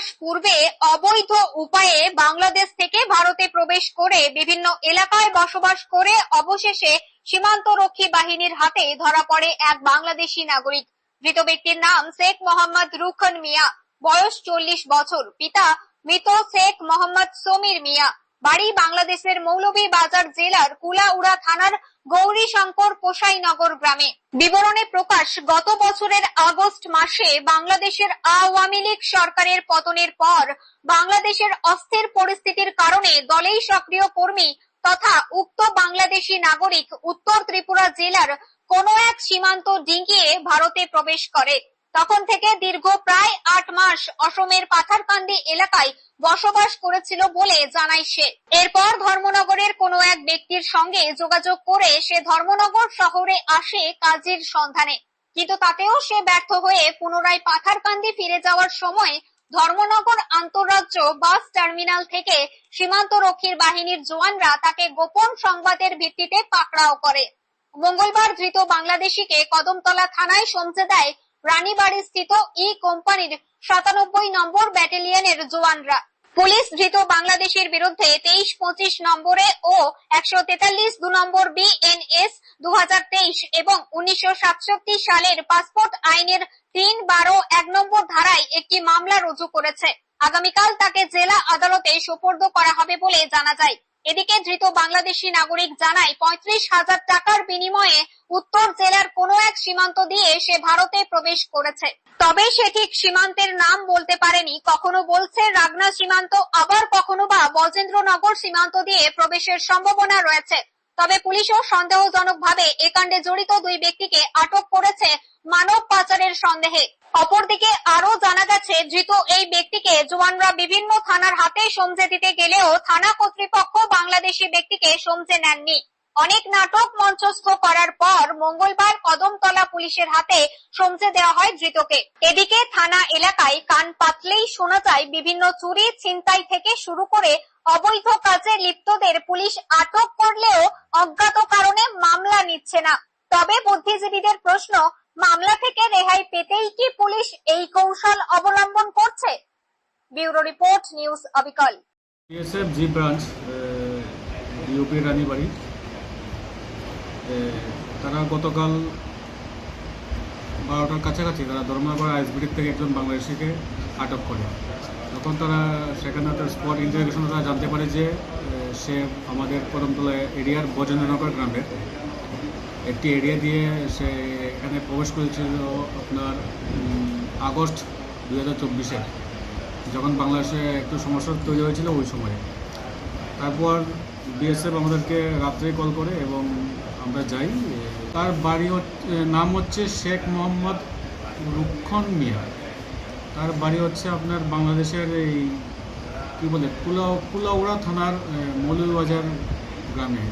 মাস পূর্বে অবৈধ উপায়ে বাংলাদেশ থেকে ভারতে প্রবেশ করে বিভিন্ন এলাকায় বসবাস করে অবশেষে সীমান্তরক্ষী বাহিনীর হাতে ধরা পড়ে এক বাংলাদেশী নাগরিক। ধৃত ব্যক্তির নাম শেখ মোহাম্মদ রুখন মিয়া। বয়স চল্লিশ বছর। পিতা মৃত শেখ মোহাম্মদ সমীর মিয়া। বাড়ি বাংলাদেশের মৌলভী বাজার জেলার কুলাউড়া থানার গৌরীশঙ্কর পোষাইনগর গ্রামে। বিবরণে প্রকাশ, গত বছরের আগস্ট মাসে বাংলাদেশের আওয়ামী লীগ সরকারের পতনের পর বাংলাদেশের অস্থির পরিস্থিতির কারণে দলেই সক্রিয় কর্মী তথা উক্ত বাংলাদেশী নাগরিক উত্তর ত্রিপুরা জেলার কোনো এক সীমান্ত ডিঙ্গিয়ে ভারতে প্রবেশ করে। তখন থেকে দীর্ঘ প্রায় আট মাস অসমের পাথারকান্দি এলাকায় বসবাস করেছিল বলে জানায় সে। এরপর এক ব্যক্তির সঙ্গে যোগাযোগ করে সে ধর্মনগর শহরে আসে কাজের সন্ধানে। কিন্তু তাতেও সে ব্যর্থ হয়ে পুনরায় পাথারকান্দি ফিরে যাওয়ার সময় ধর্মনগর আন্তঃরাজ্য বাস টার্মিনাল থেকে সীমান্তরক্ষীর বাহিনীর জওয়ানরা তাকে গোপন সংবাদের ভিত্তিতে পাকড়াও করে। মঙ্গলবার ধৃত বাংলাদেশিকে কদমতলা থানায় সমঝে দেয় রানীবাড়ি স্থিত ই কোম্পানির সাতানব্বই নম্বর ব্যাটালিয়নের জওয়ানরা। পুলিশ ধৃত বাংলাদেশের বিরুদ্ধে তেইশ, পঁচিশ নম্বরে ও একশো তেতাল্লিশ দু নম্বর বিএনএস দু হাজার তেইশ এবং উনিশশো সাতষট্টি সালের পাসপোর্ট আইনের তিন, বারো, এক নম্বর ধারায় একটি মামলা রুজু করেছে। আগামীকাল তাকে জেলা আদালতে সোপর্দ করা হবে বলে জানা যায়। এদিকে ধৃত বাংলাদেশি নাগরিক জানায়, পঁয়ত্রিশ হাজার টাকার বিনিময়ে উত্তর জেলার কোনো এক সীমান্ত দিয়ে সে ভারতে প্রবেশ করেছে। তবে সে ঠিক সীমান্তের নাম বলতে পারেনি। কখনো বলছে রাগনা সীমান্ত, আবার কখনো বা বজেন্দ্রনগর সীমান্ত দিয়ে প্রবেশের সম্ভাবনা রয়েছে। তবে পুলিশও সন্দেহজনকভাবে এ কাণ্ডে জড়িত দুই ব্যক্তিকে আটক করেছে মানব পাচারের সন্দেহে। অপরদিকে আরও জানা গেছে, ধৃত এই ব্যক্তিকে জওয়ানরা বিভিন্ন থানার হাতে সমঝে দিতে গেলেও থানা কর্তৃপক্ষ বাংলাদেশি ব্যক্তিকে সমঝে নেননি। অনেক নাটক মঞ্চস্থ করার পর মঙ্গলবার কদমতলা পুলিশের হাতে সমঝে দেওয়া হয় ধৃতকে। এদিকে থানা এলাকায় কান পাতলেই শোনা যায় বিভিন্ন চুরি, ছিনতাই থেকে শুরু করে অবৈধ কাজে লিপ্তদের পুলিশ আটক করলেও অজ্ঞাত কারণে মামলা নিচ্ছে না। তবে বুদ্ধিজীবীদের প্রশ্ন, মামলা থেকে রেহাই পেতেই কি পুলিশ এই কৌশল অবলম্বন করছে? ব্যুরো রিপোর্ট, নিউজ অবিকল। BSF G branch UP Ranibari. তারা গতকাল বারোটার কাছাকাছি তারা ধর্মনগর আইসবিটির থেকে একজন বাংলাদেশিকে আটক করে। তখন তারা সেখানে তার স্পট ইন্টারভিউশনে তারা জানতে পারে যে সে আমাদের কদমতলা এরিয়ার বজেন্দ্রনগর গ্রামের। একটি এরিয়া দিয়ে সে এখানে প্রবেশ করেছিল আপনার আগস্ট দু হাজার চব্বিশে। যখন বাংলাদেশে একটু সমস্যা তৈরি হয়েছিল ওই সময়ে। তারপর বিএসএফ আমাদেরকে রাত্রে কল করে এবং আমরা যাই। তার বাড়ি নাম হচ্ছে শেখ মোহাম্মদ রুক্ষণ মিয়া তার বাড়ি হচ্ছে আপনার বাংলাদেশের এই, কী বলে কুলা কুলাউড়া থানার মৌলবাজার গ্রামে।